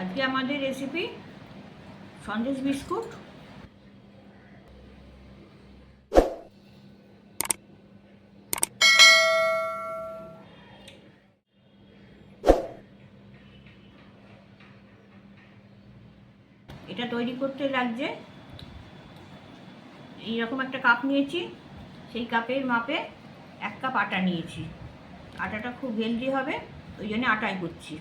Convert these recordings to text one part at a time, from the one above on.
আজকে আমাদের recipe Sandesh biscuit. এটা তৈরি করতে লাগছে। এইরকম একটা কাপ নিয়েছি। সেই কাপের মাপে এক কাপ আটা নিয়েছি। আটাটা খুব হেলদি হবে, ওই জন্য আটাই করছি।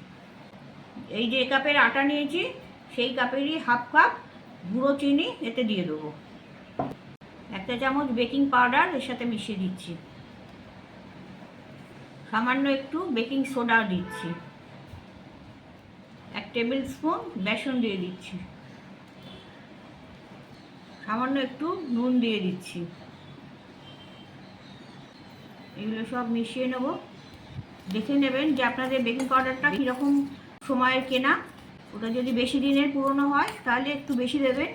এই যে কাপের আটা নিয়েছি, সেই কাপেরই হাফ কাপ গুঁড়ো চিনি এতে দিয়ে দেবো। একটা চামচ বেকিং পাউডার এর সাথে মিশিয়ে দিচ্ছি। সামান্য একটু বেকিং সোডা দিচ্ছি। এক টেবিল স্পুন বেসন দিয়ে দিচ্ছি। সামান্য একটু নুন দিয়ে দিচ্ছি। এগুলো সব মিশিয়ে নেব। দেখে নেবেন যে আপনাদের বেকিং পাউডারটা কীরকম সময়ের কেনা, ওটা যদি বেশি দিনের পুরনো হয়, তাহলে একটু বেশি দেবেন।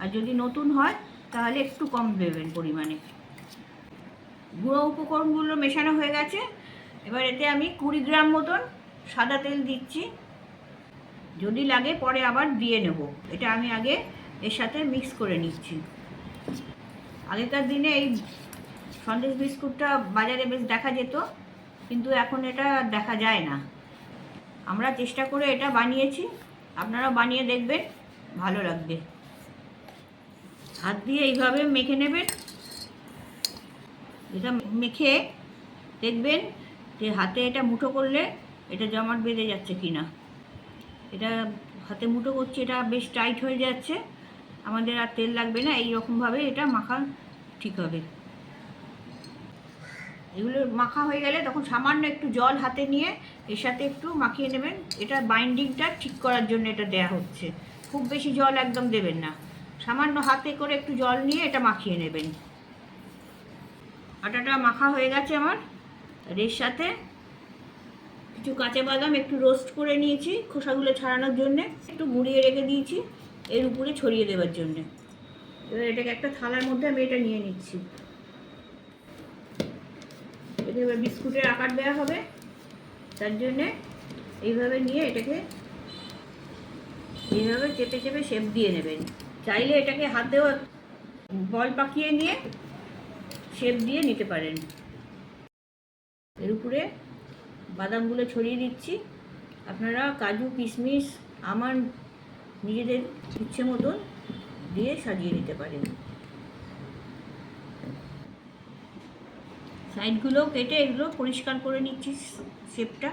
আর যদি নতুন হয়, তাহলে একটু কম দেবেন পরিমাণে। গুঁড়ো উপকরণগুলো মেশানো হয়ে গেছে। এবার এতে আমি কুড়ি গ্রাম মতন সাদা তেল দিচ্ছি। যদি লাগে পরে আবার দিয়ে নেব। এটা আমি আগে এর সাথে মিক্স করে নিচ্ছি। আগেকার দিনে এই সন্দেশ বিস্কুটটা বাজারে বেশ দেখা যেত, কিন্তু এখন এটা দেখা যায় না। আমরা চেষ্টা করে এটা বানিয়েছি। আপনারা বানিয়ে দেখবেন, ভালো লাগবে। হাত দিয়ে এইভাবে মেখে নেবেন। এটা মেখে দেখবেন যে হাতে এটা মুঠো করলে এটা জমাট বেঁধে যাচ্ছে কি না এটা হাতে মুঠো করছি, এটা বেশ টাইট হয়ে যাচ্ছে। আমাদের আর তেল লাগবে না এই রকমভাবে এটা মাখা ঠিক হবে। এগুলো মাখা হয়ে গেলে তখন সামান্য একটু জল হাতে নিয়ে এর সাথে একটু মাখিয়ে নেবেন। এটা বাইন্ডিংটা ঠিক করার জন্য এটা দেয়া হচ্ছে। খুব বেশি জল একদম দেবেন না। সামান্য হাতে করে একটু জল নিয়ে এটা মাখিয়ে নেবেন। আটাটা মাখা হয়ে গেছে আমার। আর এর সাথে কিছু কাঁচা বাদাম একটু রোস্ট করে নিয়েছি খোসাগুলো ছাড়ানোর জন্যে। একটু গুঁড়িয়ে রেখে দিয়েছি এর উপরে ছড়িয়ে দেওয়ার জন্যে। এবার এটাকে একটা থালার মধ্যে আমি এটা নিয়ে নিচ্ছি। এবার বিস্কুটের আকার দেওয়া হবে। তার জন্যে এইভাবে নিয়ে এটাকে এইভাবে চেপে চেপে শেপ দিয়ে নেবেন। চাইলে এটাকে হাতেও বল পাকিয়ে নিয়ে শেপ দিয়ে নিতে পারেন। এর উপরে বাদামগুলো ছড়িয়ে দিচ্ছি। আপনারা কাজু, কিশমিশ আমার নিজেদের ইচ্ছে মতন দিয়ে সাজিয়ে নিতে পারেন। সাইডগুলো কেটে এগুলো পরিষ্কার করে নিচ্ছি শেপটা।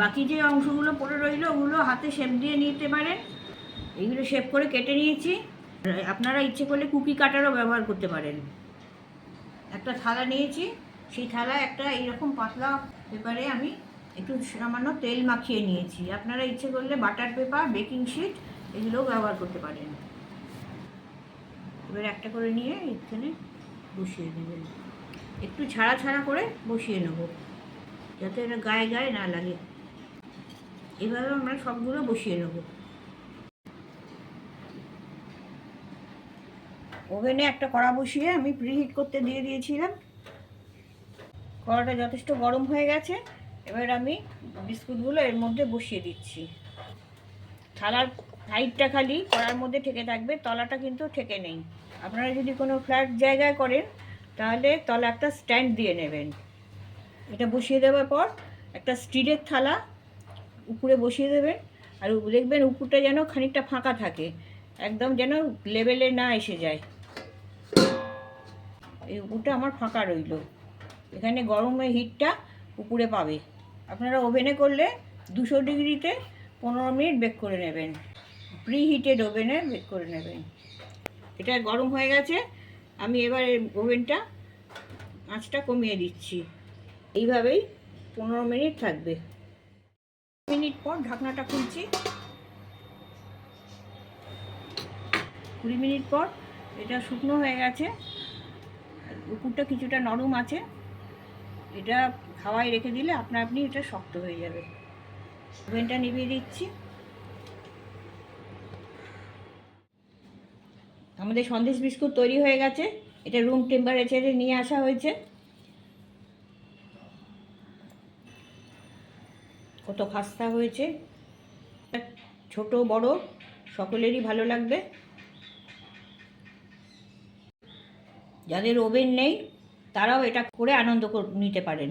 বাকি যে অংশগুলো পড়ে রইল, ওগুলো হাতে শেপ দিয়ে নিতে পারেন। এইগুলো শেপ করে কেটে নিয়েছি। আপনারা ইচ্ছে করলে কুকি কাটারও ব্যবহার করতে পারেন। একটা থালা নিয়েছি। সেই থালা একটা এইরকম পাতলা পেপারে আমি একটু সামান্য তেল মাখিয়ে নিয়েছি। আপনারা ইচ্ছে করলে বাটার পেপার, বেকিং শিট এগুলোও ব্যবহার করতে পারেন। এবার একটা করে নিয়ে এখানে বসিয়ে দেবেন। একটু ছাড়া ছাড়া করে বসিয়ে নেব, যাতে এটা গায়ে গায়ে না লাগে। এভাবে আমরা সবগুলো বসিয়ে নেব। ওভেনে একটা কড়া বসিয়ে আমি প্রিহিট করতে দিয়ে দিয়েছিলাম। কড়াটা যথেষ্ট গরম হয়ে গেছে, এবার আমি বিস্কুটগুলো এর মধ্যে বসিয়ে দিচ্ছি। থালার সাইডটা খালি কড়ার মধ্যে ঠেকে থাকবে, তলাটা কিন্তু ঠেকে নেই। আপনারা যদি কোনো ফ্ল্যাট জায়গায় করেন, তাহলে তলা একটা স্ট্যান্ড দিয়ে নেবেন। এটা বসিয়ে দেওয়ার পর একটা স্টিলের থালা উপরে বসিয়ে দেবেন, আর দেখবেন উপরটা যেন খানিকটা ফাঁকা থাকে, একদম যেন লেভেলে না এসে যায়। এই উপরটা আমার ফাঁকা রইল। এখানে গরমের হিটটা উপরে পাবে। আপনারা ওভেনে করলে দুশো ডিগ্রিতে পনেরো মিনিট বেক করে নেবেন। প্রি হিটেড ওভেনে বেক করে নেবেন। এটা গরম হয়ে গেছে। আমি এবার ওভেনটা আঁচটা কমিয়ে দিচ্ছি। এইভাবেই পনেরো মিনিট থাকবে। মিনিট পর ঢাকনাটা খুলছি। কুড়ি মিনিট পর এটা শুকনো হয়ে গেছে। উপরটা কিছুটা নরম আছে। এটা হাওয়ায় রেখে দিলে আপনা আপনি এটা শক্ত হয়ে যাবে। ওভেনটা নিভিয়ে দিচ্ছি। আমাদের সন্দেশ বিস্কুট তৈরি হয়ে গেছে। এটা রুম টেম্পারেচারে নিয়ে আসা হয়েছে। কত খাস্তা হয়েছে। ছোট, বড়, সকলেরই ভালো লাগবে। যাদের ওভেন নেই তারাও এটা করে আনন্দ নিতে পারেন।